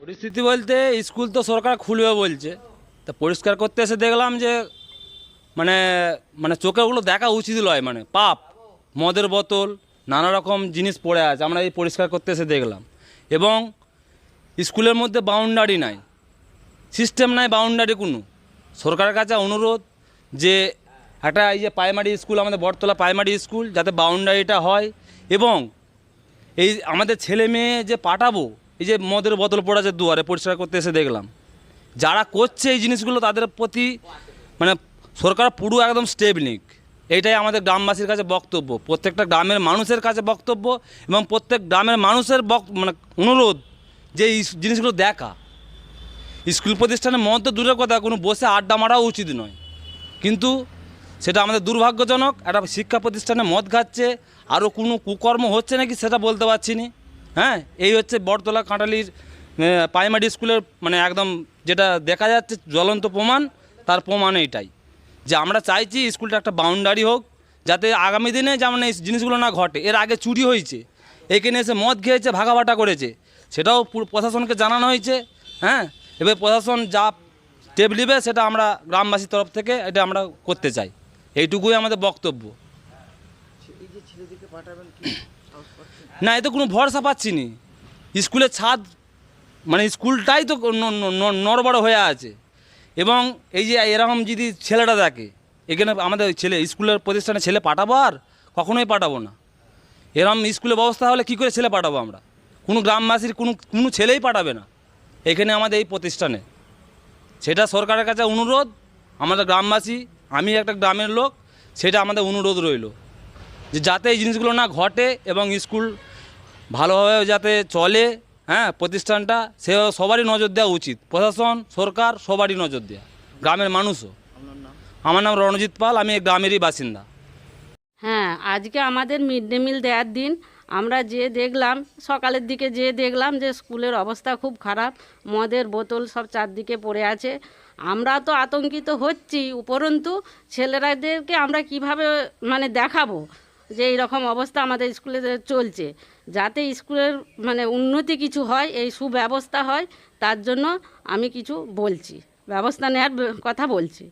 পরিস্থিতি বলতে স্কুল তো সরকার খুলবে বলছে। তা পরিষ্কার করতে এসে দেখলাম যে মানে মানে চোখে ওগুলো দেখা উচিত নয় মানে পাপ, মদের বোতল, নানা রকম জিনিস পড়ে আছে, আমরা এই পরিষ্কার করতে এসে দেখলাম। এবং স্কুলের মধ্যে বাউন্ডারি নাই। সিস্টেম নাই বাউন্ডারি কোনো। সরকারের কাছে অনুরোধ যে, একটা এই যে প্রাইমারি স্কুল আমাদের বটতলা প্রাইমারি স্কুল যাতে বাউন্ডারিটা হয়। এবং এই আমাদের ছেলে মেয়ে যে পাঠাবো এই যে মদের বোতল পড়ে আছে দুয়ারে, পরিষ্কার করতে এসে দেখলাম। যারা করছে এই জিনিসগুলো তাদের প্রতি মানে সরকার পুরো একদম স্টেপ নিক। এইটাই আমাদের গ্রামবাসীর কাছে বক্তব্য। প্রত্যেকটা গ্রামের মানুষের কাছে বক্তব্য এবং প্রত্যেক গ্রামের মানুষের বক মানে অনুরোধ যে এই জিনিসগুলো দেখা। স্কুল প্রতিষ্ঠানে মদ তো দূরের কথা, কোনো বসে আড্ডা মারাও উচিত নয়। কিন্তু সেটা আমাদের দুর্ভাগ্যজনক, একটা শিক্ষা প্রতিষ্ঠানে মদ খাচ্ছে আরও কোনো কুকর্ম হচ্ছে নাকি সেটা বলতে পারছি না। হ্যাঁ এই হচ্ছে বটতলা কাঁটালির প্রাইমারি স্কুলের মানে একদম যেটা দেখা যাচ্ছে জ্বলন্ত প্রমাণ, তার প্রমাণ এইটাই। যে আমরা চাইছি স্কুলটা একটা বাউন্ডারি হোক, যাতে আগামী দিনে যেমন এই জিনিসগুলো না ঘটে, এর আগে চুরি হয়েছে, এখানে এসে মদ খেয়েছে, ভাগাভাটা করেছে, সেটাও প্রশাসনকে জানানো হয়েছে হ্যাঁ এবার প্রশাসন যা স্টেপ নেবে সেটা আমরা গ্রামবাসীর তরফ থেকে এটা আমরা করতে চাই। এইটুকুই আমাদের বক্তব্য। না এতে কোনো ভরসা পাচ্ছি নি। স্কুলের ছাদ মানে স্কুলটাই তো নড়বড় হয়ে আছে। এবং এই যে এরকম যদি ছেলেটা দেখে, এখানে আমাদের ছেলে, স্কুলের প্রতিষ্ঠানে ছেলে পাঠাবো আর কখনোই পাঠাবো না। এরকম স্কুলের ব্যবস্থা হলে কী করে ছেলে পাঠাবো আমরা? কোনো গ্রামবাসীর কোনো কোনো ছেলেই পাঠাবে না। এখানে আমাদের এই প্রতিষ্ঠানে। সেটা সরকারের কাছে অনুরোধ, আমাদের গ্রামবাসী, আমি একটা গ্রামের লোক, সেটা আমাদের অনুরোধ রইল। যে যাতে এই জিনিসগুলো না ঘটে এবং স্কুল ভালোভাবে যাতে চলে হ্যাঁ প্রতিষ্ঠানটা সে সবারই নজর দেওয়া উচিত। প্রশাসন, সরকার, সবারই নজর দেওয়া গ্রামের মানুষও। আমার নাম রণজিৎ পাল, আমি এই গ্রামেরই বাসিন্দা। হ্যাঁ আজকে আমাদের মিড ডে মিল দেওয়ার দিন। আমরা যে দেখলাম, সকালের দিকে যে দেখলাম যে স্কুলের অবস্থা খুব খারাপ, মদের বোতল সব চারদিকে পড়ে আছে। আমরা তো আতঙ্কিত হচ্ছি, উপরন্তু ছেলেরাদেরকে আমরা কীভাবে মানে দেখাবো? যে এইরকম অবস্থা আমাদের স্কুলে চলছে। যাতে স্কুলের মানে উন্নতি কিছু হয় এই সুব্যবস্থা হয় তার জন্য আমি কিছু বলছি। ব্যবস্থা নেওয়ার কথা বলছি।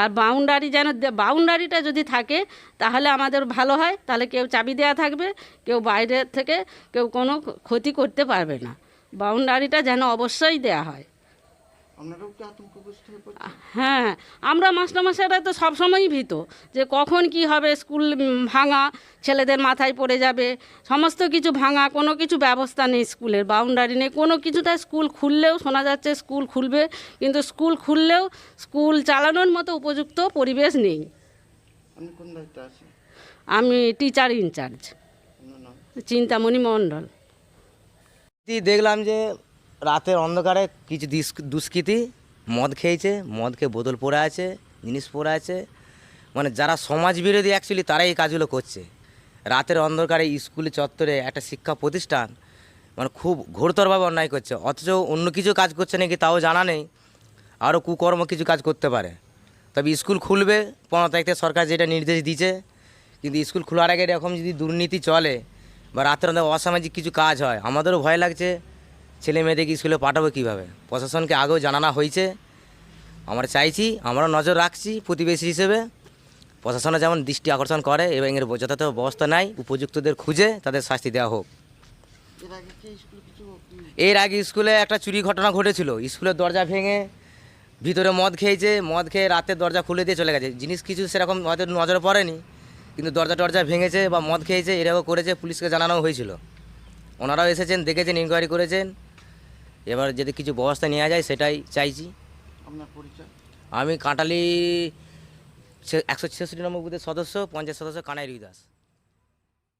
আর বাউন্ডারি যেন বাউন্ডারিটা যদি থাকে তাহলে আমাদের ভালো হয়। তাহলে কেউ চাবি দেওয়া থাকবে কেউ বাইরে থেকে কেউ কোনো ক্ষতি করতে পারবে না। বাউন্ডারিটা যেন অবশ্যই দেওয়া হয়। হয়ে হ্যাঁ আমরা মাস্টারমশাইরা তো সবসময়ই ভীত যে কখন কি হবে স্কুল ভাঙা ছেলেদের মাথায় পড়ে যাবে সমস্ত কিছু ভাঙা কোনো কিছু ব্যবস্থা নেই স্কুলের বাউন্ডারি নেই কোনো কিছুটা স্কুল খুললেও শোনা যাচ্ছে স্কুল খুলবে কিন্তু স্কুল খুললেও স্কুল চালানোর মতো উপযুক্ত পরিবেশ নেই। আপনি কোন দায়িত্বে আছেন? আমি টিচার ইনচার্জ চিন্তামণি মণ্ডল। দেখলাম যে রাতের অন্ধকারে কিছু দুষ্কৃতী মদ খেয়েছে মদ খেয়ে বোতল পড়ে আছে, জিনিস পড়ে আছে। মানে যারা সমাজ বিরোধী অ্যাকচুয়ালি তারাই এই কাজগুলো করছে। রাতের অন্ধকারে স্কুলে চত্বরে একটা শিক্ষা প্রতিষ্ঠান মানে খুব ঘোরতরভাবে অন্যায় করছে। অথচ অন্য কিছু কাজ করছে নাকি তাও জানা নেই। আরও কুকর্ম কিছু কাজ করতে পারে। তবে স্কুল খুলবে, পনেরো তারিখ থেকে সরকার যেটা নির্দেশ দিয়েছে, কিন্তু স্কুল খোলার আগে এরকম যদি দুর্নীতি চলে বা রাতের অন্ধকার অসামাজিক কিছু কাজ হয়, আমাদেরও ভয় লাগছে। ছেলে মেয়েদেরকে স্কুলে পাঠাবো কীভাবে? প্রশাসনকে আগেও জানানো হয়েছে। আমরা চাইছি, আমরা নজর রাখছি প্রতিবেশী হিসেবে। প্রশাসনে যেমন দৃষ্টি আকর্ষণ করে এবং এর যথাযথ ব্যবস্থা নেয়, উপযুক্তদের খুঁজে তাদের শাস্তি দেওয়া হোক। এর আগে স্কুলে একটা চুরি ঘটনা ঘটেছিল। স্কুলের দরজা ভেঙে ভিতরে মদ খেয়েছে, মদ খেয়ে রাতের দরজা খুলে দিয়ে চলে গেছে। জিনিস কিছু সেরকম হয়তো নজরে পড়েনি, কিন্তু দরজা টরজা ভেঙেছে বা মদ খেয়েছে, এরকম করেছে, পুলিশকে জানানো হয়েছিল। ওনারাও এসেছেন, দেখেছেন ইনকোয়ারি করেছেন। এবার যদি কিছু ব্যবস্থা নেওয়া যায় সেটাই চাইছি। আপনার পরিচয়? আমি কাঁটালি একশো ছেষট্টি নম্বর বুথের সদস্য পঞ্চায়েত সদস্য কানাই রুই দাস।